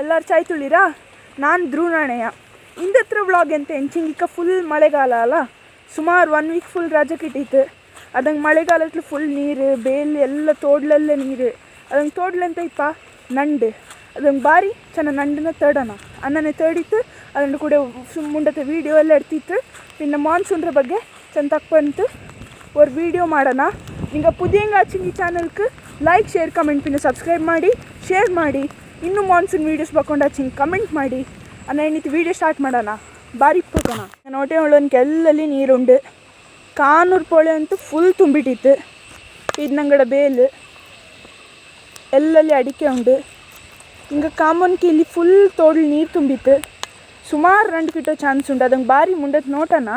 ಎಲ್ಲರ ಚಾಯ್ ತುಳಿರಾ? ನಾನು ಧ್ರುವಣಯ್ಯ ಇಂದತ್ರ ವ್ಲಾಗ್ ಅಂತ ಎಂಚಿಂಗಿಕ್ಕ ಫುಲ್ ಮಳೆಗಾಲ ಅಲ್ಲ? ಸುಮಾರು ಒನ್ ವೀಕ್ ಫುಲ್ ರಜೆ ಕಿಟ್ಟಿತ್ತು ಅದಂಗೆ ಮಳೆಗಾಲತ್ಲು ಫುಲ್ ನೀರು, ಬೇಲಿ, ಎಲ್ಲ ತೋಡ್ಲಲ್ಲ ನೀರು. ಅದಂಗೆ ತೋಡ್ಲಂತ ಇಪ್ಪ ನಂಡು. ಅದಂಗೆ ಬಾರಿ ಚೆನ್ನಾಗಿ ನಂಡನ್ನ ತಡೋಣ ಅನ್ನನೇ ತಡಿತು ಅದನ್ನು ಕೂಡ ಮುಂಡತ್ತೆ ವೀಡಿಯೋ ಎಲ್ಲ ಇಡ್ತಿತ್ತು ಇನ್ನ ಮಾನ್ಸೂನ್ರ ಬಗ್ಗೆ ಚೆಂದ ತಕ್ಕಂತು ಅವ್ರ ವೀಡಿಯೋ ಮಾಡೋಣ. நீங்கள் ಪುದಿಯಂಗಾಚಿಂಗಿ ಚಾನಲ್ಗೆ ಲೈಕ್ ಶೇರ್ ಕಮೆಂಟ್ ಪಿನ್ನ ಸಬ್ಸ್ಕ್ರೈಬ್ ಮಾಡಿ ಶೇರ್ ಮಾಡಿ. ಇನ್ನೂ ಮಾನ್ಸೂನ್ ವೀಡಿಯೋಸ್ ಬಕೊಂಡಾಚಿಂಗ್ ಕಮೆಂಟ್ ಮಾಡಿ. ಅನ್ನ ಏನಿತ್ತು ವೀಡಿಯೋ ಸ್ಟಾರ್ಟ್ ಮಾಡೋಣ. ಬಾರಿ ಹೋಗೋಣ ನೋಟೆ ಒಳಗೆ ಎಲ್ಲಲ್ಲಿ ನೀರುಂಡು. ಕಾನೂರು ಪೊಳೆ ಅಂತೂ ಫುಲ್ ತುಂಬಿಟ್ಟಿತ್ತು. ಇದು ನಂಗಡ ಬೇಲು. ಎಲ್ಲಲ್ಲಿ ಅಡಿಕೆ ಉಂಡು. ಹಿಂಗೆ ಕಾಮನ್ಕಿ ಇಲ್ಲಿ ಫುಲ್ ತೋಡ್ಲು ನೀರು ತುಂಬಿತ್ತು. ಸುಮಾರು ರಂಡು ಕಿಟ್ಟೋ ಚಾನ್ಸ್ ಉಂಡು. ಅದಂಗೆ ಬಾರಿ ಮುಂಡದ ನೋಟನ?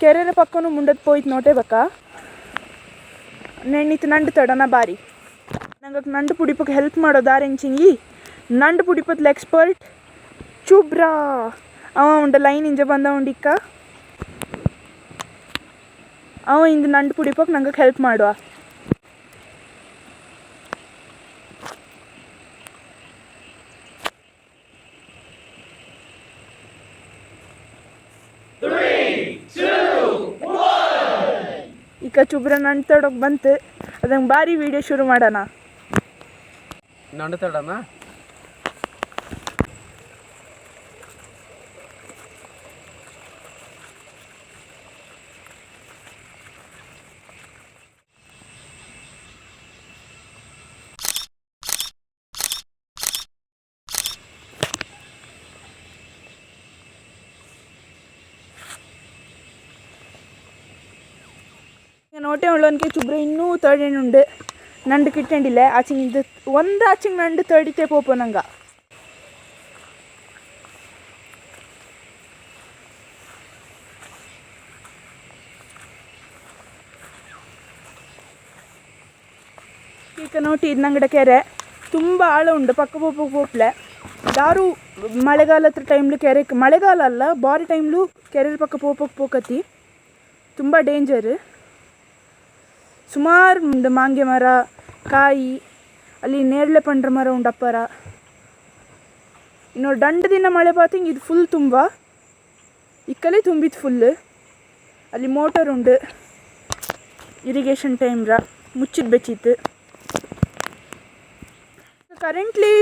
ಕೆರೆರ ಪಕ್ಕನೂ ಮುಂಡದ್ ಪೋಯ್ತು ನೋಟೆ ಬಕ್ಕ? ನೆಣ್ಣಿತ್ತು ನಂಡು ತಡನ ಬಾರಿ. ನಂಗೆ ನಂಡು ಪುಡಿಪಕ್ಕೆ ಹೆಲ್ಪ್ ಮಾಡೋ ದಾರೆಂಚಿಂಗಿ ನಂಡು ಪುಡಿಪತ್ಲ ಎಕ್ಸ್ಪರ್ಟ್ ಚುಬ್ರಾ. ಅವ ಉಂಡ ಲೈನ್ ಇಂಜ ಬಂದ ಉಂಡಿಕ್ಕ. ಅವ ಇಂದು ನಂಡು ಪುಡಿಪಕ್ಕೆ ನಂಗೆ ಹೆಲ್ಪ್ ಮಾಡುವ. ಈಗ ಚುಬ್ರ ನಂಡು ತಡೋಕೆ ಬಂತು. ಅದಂಗೆ ಭಾರಿ ವಿಡಿಯೋ ಶುರು ಮಾಡೋಣ. నండుతాడన్నా നോട്ടേ ഉള്ളവനിക്ക് ചുബ്ര ഇന്നും തേടേണ്ടുണ്ട് ನಂಡು ಕಿಟ್ಟಂಡಿಲ್ಲ. ಆಚಿಂಗ್ ಇದು ಒಂದು ಆಚಿಂಗ್ ನಂಡು ತಡಿತೆ ಪೋಪು ನಂಗ. ಈಗ ನೋಟಿ ನಂಗಡ ಕೆರೆ. ತುಂಬ ಆಳ ಉಂಡು ಪಕ್ಕ ಪೋಪ ಪೋಪ್ಲೆ ದಾರು ಮಳೆಗಾಲದ ಟೈಮ್ಲು ಕೆರೆ ಮಳೆಗಾಲ ಅಲ್ಲ, ಬಾರಿ ಟೈಮ್ಲು ಕೆರೆ ಪಕ್ಕ ಪೋಪಕ್ಕೆ ಪೋಕತಿ. ತುಂಬ ಡೇಂಜರ್ ಸುಮಾರು ಉಂಡು ಮಾಂಗೆ ಮರ ಕಾಯಿ ಅಲ್ಲಿ ನೇರಳೆ ಪಂಡ್ರ ಮರ ಉಂಡು ಅಪ್ಪರ ಇನ್ನು ದಂಡ ದಿನ ಮಳೆ ಬಾತಿಂಗ್ ಇದು ಫುಲ್ ತುಂಬ ಇಕ್ಕಲೇ ತುಂಬಿತ್ತು ಫುಲ್ ಅಲ್ಲಿ ಮೋಟರ್ ಉಂಡು ಇರಿಗೇಷನ್ ಟೈಮ್ರ ಮುಚ್ಚಿದ ಬೆಚ್ಚಿತ್ತು ಕರೆಂಟ್ಲಿ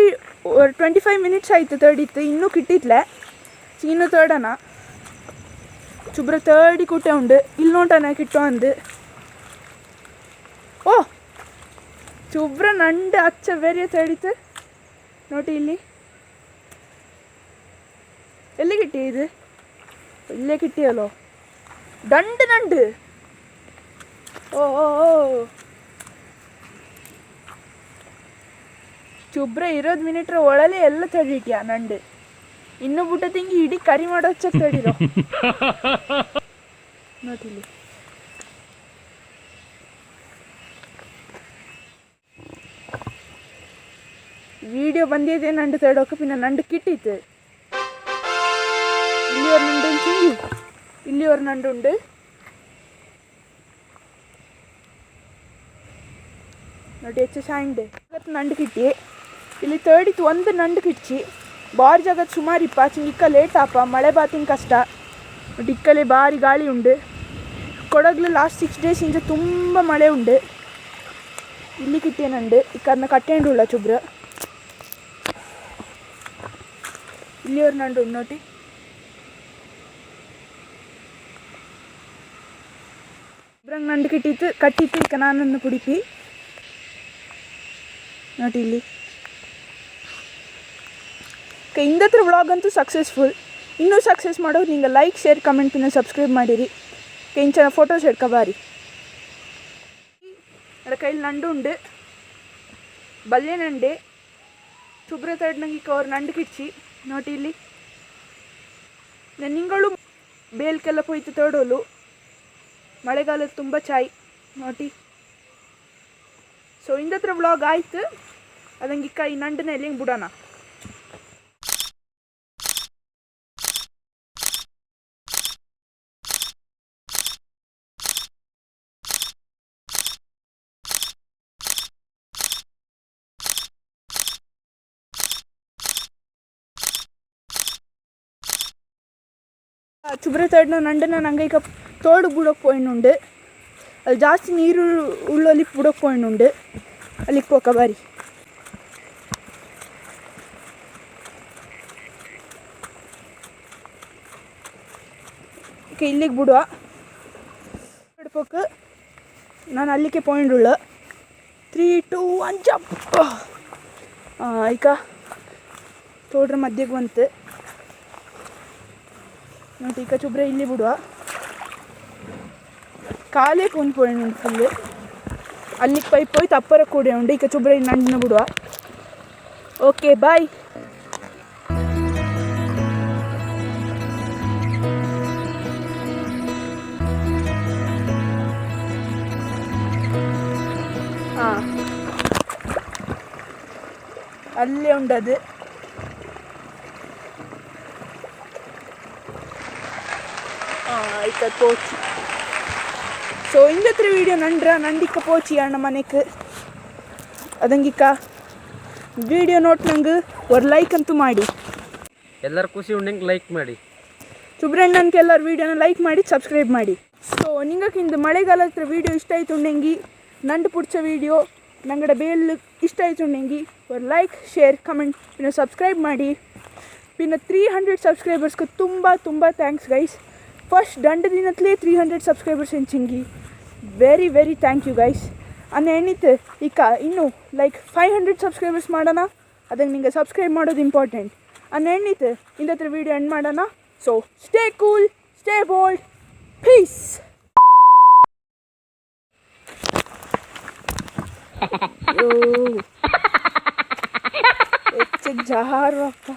ಟ್ವೆಂಟಿ ಫೈವ್ ಮಿನಿಟ್ಸ್ ಆಯಿತು ತಡಿತ್ತು ಇನ್ನೂ ಕಿಟ್ಟಿತ್ಲೆ ಇನ್ನೂ ತೇಡನ ಚುಬ್ರ ತೇಡಿ ಕುಟ್ಟೆ ಉಂಡು ಇಲ್ಲಿ ನೋಟನ ಕಿಟ್ಟೋ ಅಂದು ಓ ಚುಬ್ರ ನಂಡ ಅಚ್ಚ ಬೇರೆ ತಡಿತು ನೋಡಿ ಇಲ್ಲಿ. ಎಲ್ಲಿ ಕಿಟ್ಟಿ ಇದು? ಇಲ್ಲೇ ನಂಡು. ಓ ಓ ಓ. ಚುಬ್ರ ಇರೋದು ಮಿನಿಟ್ರ ಒಳಲೆ ಎಲ್ಲ ತಡಿಟ್ಯಾ ನಂಡು? ಇನ್ನು ತಿಂಗಿ ಇಡೀ ಕರಿ ಮಾಡೋ ಚಕ್ ತಡಿರೋ ನೋಡಿಲ್ಲಿ വീഡിയോ പന്തിയത് രണ്ട് സൈഡൊക്കെ പിന്നെ രണ്ട് കിട്ടിയിട്ട് ഇല്ലി ഒരു നണ്ട് ഇല്ലി ഒരു നണ്ടുണ്ട് ನೋಡಿ, ಹೆಚ್ಚು ಸಾಯಿಂಡ್ ಇವತ್ತು ನಂಡು ಕಿಟ್ಟಿ ಇಲ್ಲಿ ತರ್ಡಿತ್ತು ಒಂದು ನಂಡು ಕಿಟ್ಚಿ ಬಾರಿ ಜಾಗ ಸುಮಾರಿ ಇಪ್ಪ ಇಕ್ಕ ಲೇಟ್ ಆಪ ಮಳೆ ಬಾತಿನ ಕಷ್ಟ. ನೋಡಿ ಬಾರಿ ಗಾಳಿ ಉಂಡು ಕೊಡಗ್ಲು ಲಾಸ್ಟ್ ಸಿಕ್ಸ್ ಡೇಸ್ ಇಂದ ತುಂಬಾ ಮಳೆ ಉಂಡು ಇಲ್ಲಿ ಕಿಟ್ಟೆ ನಂಡು ಇಕ್ಕ ಅದನ್ನ ಕಟ್ಟೆಂಡು ಚುಬ್ರ. நண்டு உண்டு நோட்டி ಇಬ್ರಂಗ್ ನಂಡು ಕಿಟ್ಟಿತ್ತು ಕಟ್ಟಿತ್ತು ಇಕ್ಕ ನಾನನ್ನು ಪುಡಿಪಿ ನೋಡಿ ಇಲ್ಲಿ ಇಕ್ಕ ಇಂದತ್ರ ವ್ಲಾಗ್ ಅಂತೂ ಸಕ್ಸಸ್ಫುಲ್ ಇನ್ನೂ ಸಕ್ಸಸ್ ಮಾಡೋದು ನಿಂಗೆ ಲೈಕ್ ಶೇರ್ ಕಮೆಂಟ್ ಪಿನ್ನ ಸಬ್ಸ್ಕ್ರೈಬ್ ಮಾಡಿರಿ ಇಕ್ಕ ಇಂಚನ ಫೋಟೋಸ್ ಹಿಡ್ಕೊಬಾರಿ ನನ್ನ ಕೈಲಿ ನಂಡು ಉಂಡು ಬಲ್ಲೆ ನಂಡೆ ಶುಭ್ರ ತಡ್ನಂಗೆ ಇಕ್ಕ ಅವ್ರು ನಂಡು ಕಿಚ್ಚಿ ನೋಡಿ ಇಲ್ಲಿ. ನಿಂಗಳು ಬೇಲ್ಕೆಲ್ಲ ಹೋಯ್ತು ತೊಡೋಲು. ಮಳೆಗಾಲದ ತುಂಬ ಚಾಯ್. ನೋಡಿ. ಸೊ ಇಂದತ್ರ ವ್ಲಾಗ್ ಆಯ್ತು. ಅದಂಗೆ ಇಕ್ಕ ಈ ನಂಡನ ಎಲ್ಲಿಂಗೆ ಬಿಡೋಣ. ಚುಬ್ರೆ ತಡ್ನ ನಂಡನ ನಂಗೆ ಈಗ ತೋಡು ಬಿಡೋಕೆ ಪಾಯಿಂಟ್ ಉಂಡು ಅಲ್ಲಿ ಜಾಸ್ತಿ ನೀರು ಉಳ್ಳಲ್ಲಿ ಬಿಡೋಕೆ ಪಾಯಿಂಟ್ ಉಂಡು ಅಲ್ಲಿ ಕೋಕ ಬಾರಿ ಇಲ್ಲಿಗೆ ಬಿಡುವ. ನಾನು ಅಲ್ಲಿಗೆ ಪಾಯಿಂಟ್ ಉಳ್ಳ ತ್ರೀ, ಟೂ, ಒನ್, ಜಂಪ್. ಈಗ ತೋಡ್ರ ಮಧ್ಯಕ್ಕೆ ಬಂತು. ನೋಡಿ ಈಗ ಚುಬ್ರ ಇಲ್ಲಿ ಬಿಡುವ. ಕಾಲೇ ಪೋನ್ ಪೋಯಿನ್ ಫುಲ್ಲು ಅಲ್ಲಿಗೆ ಪೈಪ್ ಹೋಯ್ತು, ಅಪ್ಪರ ಕೂಡ ಉಂಡು. ಈಗ ಚುಬ್ರ ಇಲ್ಲಿ ನಂಡಿನ ಬಿಡುವ. ಓಕೆ ಬಾಯ್ ಹಾಂ ಅಲ್ಲೇ ಉಂಡದು. மைக்க போச்சு ஸோ இந்த திரு வீடியோ நன்றா நண்டிக்க போச்சியான மனைக்கு ಅದಂಗಿಕ್ಕ ವಿಡಿಯೋ ನೋಟ್ ನಂಗೆ ಒಂದು ಲೈಕ್ ಅಂತೂ ಮಾಡಿ. ಎಲ್ಲರೂ ಖುಷಿ ಉಂಡಂಗೆ ಲೈಕ್ ಮಾಡಿ. ಸುಬ್ರಣ್ಣನ್ಗೆ ಎಲ್ಲರೂ ವೀಡಿಯೋನ ಲೈಕ್ ಮಾಡಿ ಸಬ್ಸ್ಕ್ರೈಬ್ ಮಾಡಿ. ಸೊ ನಿಂಗಕ್ಕಿಂದು ಮಳೆಗಾಲ ಹತ್ರ ವೀಡಿಯೋ ಇಷ್ಟ ಆಯ್ತು ಉಂಡೆಂಗಿ ನಂಡು ಪುಡ್ಚ ವೀಡಿಯೋ ನಂಗಡ ಬೇಲ್ ಇಷ್ಟ ಆಯ್ತು ಉಂಡೆಂಗಿ ಒಂದು ಲೈಕ್ ಶೇರ್ ಕಮೆಂಟ್ ಇನ್ನು ಸಬ್ಸ್ಕ್ರೈಬ್ ಮಾಡಿ. ಇನ್ನು ತ್ರೀ ಹಂಡ್ರೆಡ್ ಸಬ್ಸ್ಕ್ರೈಬರ್ಸ್ಗೆ ತುಂಬ ತುಂಬ ಥ್ಯಾಂಕ್ಸ್ ಗೈಸ್ ಫಸ್ಟ್ ದಂಡ ದಿನತ್ಲೇ three hundred subscribers ಹೆಂಚಿಂಗಿ very very thank you guys ಅನ್ನ ಏನಿತ್ತು ಈಗ ಇನ್ನು ಲೈಕ್ ಫೈವ್ ಹಂಡ್ರೆಡ್ ಸಬ್ಸ್ಕ್ರೈಬರ್ಸ್ ಮಾಡೋಣ? ಅದಕ್ಕೆ ನಿಂಗೆ ಸಬ್ಸ್ಕ್ರೈಬ್ ಮಾಡೋದು ಇಂಪಾರ್ಟೆಂಟ್ ಅನ್ನ ಏನಿತ್ತು ಇಂದ ಹತ್ರ ವೀಡಿಯೋ ಎಂಡ್ ಮಾಡೋಣ? So stay cool stay bold peace ಹೆಚ್ಚಿಗೆ ಜಾರಪ್ಪ.